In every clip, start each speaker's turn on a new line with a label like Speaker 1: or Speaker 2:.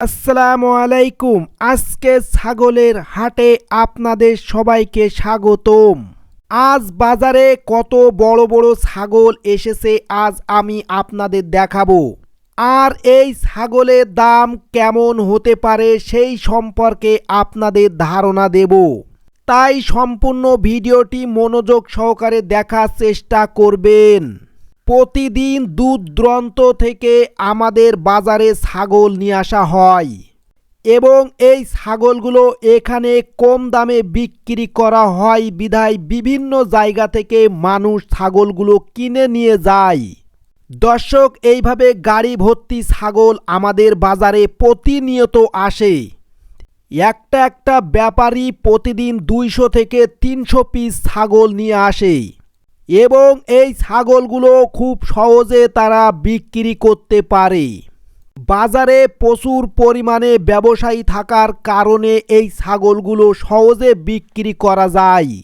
Speaker 1: আসসালামু আলাইকুম। আজকে ছাগলের হাটে আপনাদের সবাইকে স্বাগতম। আজ বাজারে কত বড় বড় ছাগল এসেছে আজ আমি আপনাদের দেখাবো। আর এই ছাগলের দাম কেমন হতে পারে সেই সম্পর্কে আপনাদের ধারণা দেব। তাই সম্পূর্ণ ভিডিওটি মনোযোগ সহকারে দেখার চেষ্টা করবেন। প্রতিদিন দূর দূরান্ত থেকে আমাদের বাজারে ছাগল নিয়ে আসা হয় এবং এই ছাগলগুলো এখানে কম দামে বিক্রি করা হয়। বিধায় বিভিন্ন জায়গা থেকে মানুষ ছাগলগুলো কিনে নিয়ে যায়। দর্শক, এইভাবে গাড়ি ভর্তি ছাগল আমাদের বাজারে প্রতিনিয়ত আসে। একটা একটা ব্যাপারী প্রতিদিন দুইশো থেকে তিনশো পিস ছাগল নিয়ে আসে। এবং এই ছাগলগুলো খুব সহজে তারা বিক্রি করতে পারে। বাজারে প্রচুর পরিমাণে ব্যবসায়ী থাকার কারণে এই ছাগলগুলো সহজে বিক্রি করা যায়।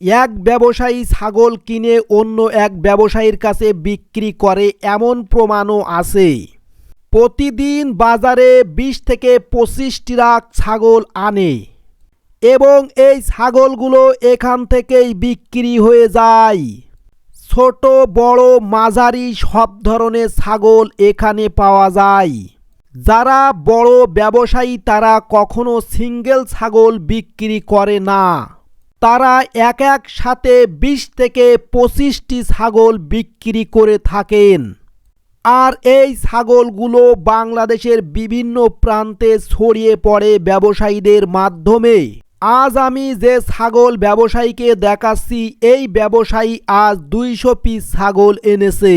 Speaker 1: এক ব্যবসায়ী ছাগল কিনে অন্য এক ব্যবসায়ীর কাছে বিক্রি করে এমন প্রমাণও আছে। প্রতিদিন বাজারে বিশ থেকে পঁচিশটি রাখ ছাগল আনে। এবং এই ছাগলগুলো এখান থেকেই বিক্রি হয়ে যায়। ছোট, বড়, মাঝারি সব ধরনের ছাগল এখানে পাওয়া যায়। যারা বড় ব্যবসায়ী, তারা কখনো সিঙ্গেল ছাগল বিক্রি করে না। তারা এক এক সাথে বিশ থেকে পঁচিশটি ছাগল বিক্রি করে থাকেন। আর এই ছাগলগুলো বাংলাদেশের বিভিন্ন প্রান্তে ছড়িয়ে পড়ে ব্যবসায়ীদের মাধ্যমে। আজ আমি যে ছাগল ব্যবসায়ীকে দেখাচ্ছি, এই ব্যবসায়ী আজ দুইশো পিস ছাগল এনেছে।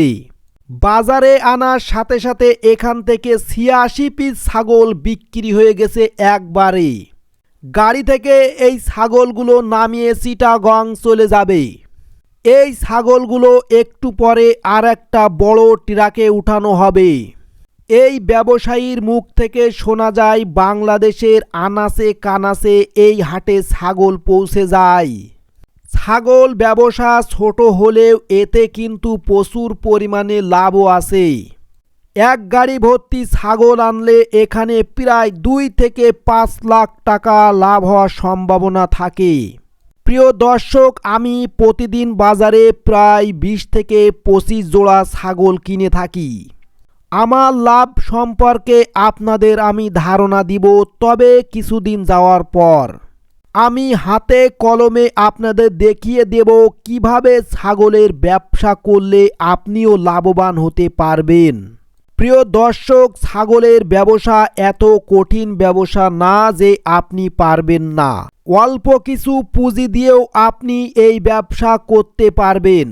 Speaker 1: বাজারে আনার সাথে সাথে এখান থেকে ছিয়াশি পিস ছাগল বিক্রি হয়ে গেছে একবারে। গাড়ি থেকে এই ছাগলগুলো নামিয়ে চিটাগং চলে যাবে। এই ছাগলগুলো একটু পরে আর একটা বড় ট্রাকে উঠানো হবে। এই ব্যবসায়ীর মুখ থেকে শোনা যায়, বাংলাদেশের আনাসে কানাসে এই হাটে ছাগল পৌঁছে যায়। ছাগল ব্যবসা ছোট হলেও এতে কিন্তু প্রচুর পরিমাণে লাভও আছে। এক গাড়ি ভর্তি ছাগল আনলে এখানে প্রায় দুই থেকে পাঁচ লাখ টাকা লাভ হওয়ার সম্ভাবনা থাকে। প্রিয় দর্শক, আমি প্রতিদিন বাজারে প্রায় বিশ থেকে পঁচিশ জোড়া ছাগল কিনে থাকি। আমার লাভ সম্পর্কে আপনাদের আমি ধারণা দিব, তবে কিছুদিন যাওয়ার পর। আমি হাতে কলমে আপনাদের দেখিয়ে দেব কীভাবে ছাগলের ব্যবসা করলে আপনিও লাভবান হতে পারবেন। প্রিয় দর্শক, ছাগলের ব্যবসা এত কঠিন ব্যবসা না যে আপনি পারবেন না। অল্প কিছু পুঁজি দিয়েও আপনি এই ব্যবসা করতে পারবেন।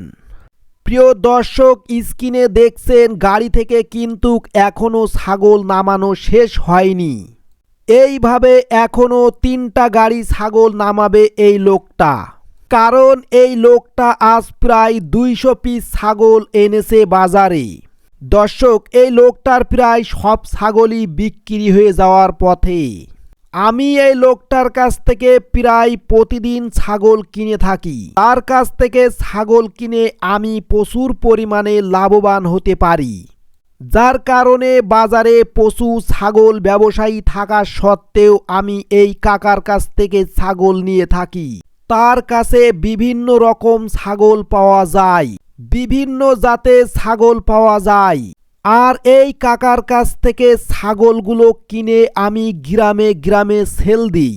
Speaker 1: প্রিয় দর্শক, স্ক্রিনে দেখছেন, গাড়ি থেকে কিন্তু এখনও ছাগল নামানো শেষ হয়নি। এইভাবে এখনও তিনটা গাড়ি ছাগল নামাবে এই লোকটা। কারণ এই লোকটা আজ প্রায় দুইশো পিস ছাগল এনেছে বাজারে। দর্শক, এই লোকটার প্রায় সব ছাগলই বিক্রি হয়ে যাওয়ার পথে। আমি এই লোকটার কাছ থেকে প্রায় প্রতিদিন ছাগল কিনে থাকি। তার কাছ থেকে ছাগল কিনে আমি প্রচুর পরিমাণে লাভবান হতে পারি। যার কারণে বাজারে পশু ছাগল ব্যবসায়ী থাকা সত্ত্বেও আমি এই কাকার কাছ থেকে ছাগল নিয়ে থাকি। তার কাছে বিভিন্ন রকম ছাগল পাওয়া যায়। বিভিন্ন জাতের ছাগল পাওয়া যায়। আর এই কাকার কাছ থেকে ছাগলগুলো কিনে আমি গ্রামে গ্রামে সেল দিই।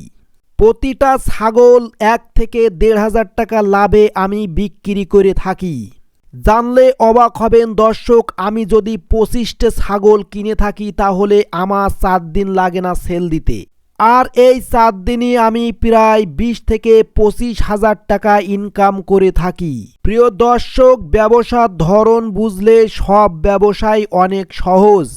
Speaker 1: প্রতিটা ছাগল এক থেকে দেড় হাজার টাকা লাভে আমি বিক্রি করে থাকি। জানলে অবাক হবেন দর্শক, আমি যদি পঁচিশটা ছাগল কিনে থাকি তাহলে আমার চার দিন লাগে না সেল দিতে। আর এই চার দিনই আমি প্রায় বিশ থেকে পঁচিশ হাজার টাকা ইনকাম করে থাকি। প্রিয় দর্শক, ব্যবসার ধরন বুঝলে সব ব্যবসায় অনেক সহজ।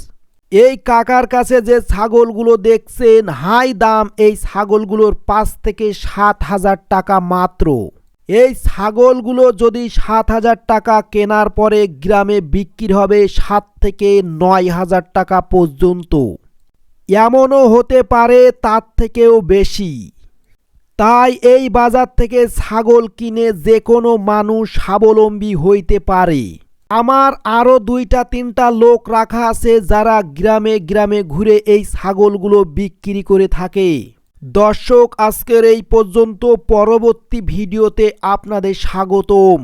Speaker 1: এই কাকার কাছে যে ছাগলগুলো দেখছেন, হাই দাম এই ছাগলগুলোর পাঁচ থেকে সাত হাজার টাকা মাত্র। এই ছাগলগুলো যদি সাত হাজার টাকা কেনার পরে গ্রামে বিক্রি হবে সাত থেকে নয় হাজার টাকা পর্যন্ত। এমনও হতে পারে তার থেকেও বেশি। তাই এই বাজার থেকে ছাগল কিনে যে কোনো মানুষ স্বাবলম্বী হইতে পারে। আমার আরও দুইটা, তিনটা লোক রাখা আছে যারা গ্রামে গ্রামে ঘুরে এই ছাগলগুলো বিক্রি করে থাকে। দর্শক, আজকের এই পর্যন্ত। পরবর্তী ভিডিওতে আপনাদের স্বাগতম।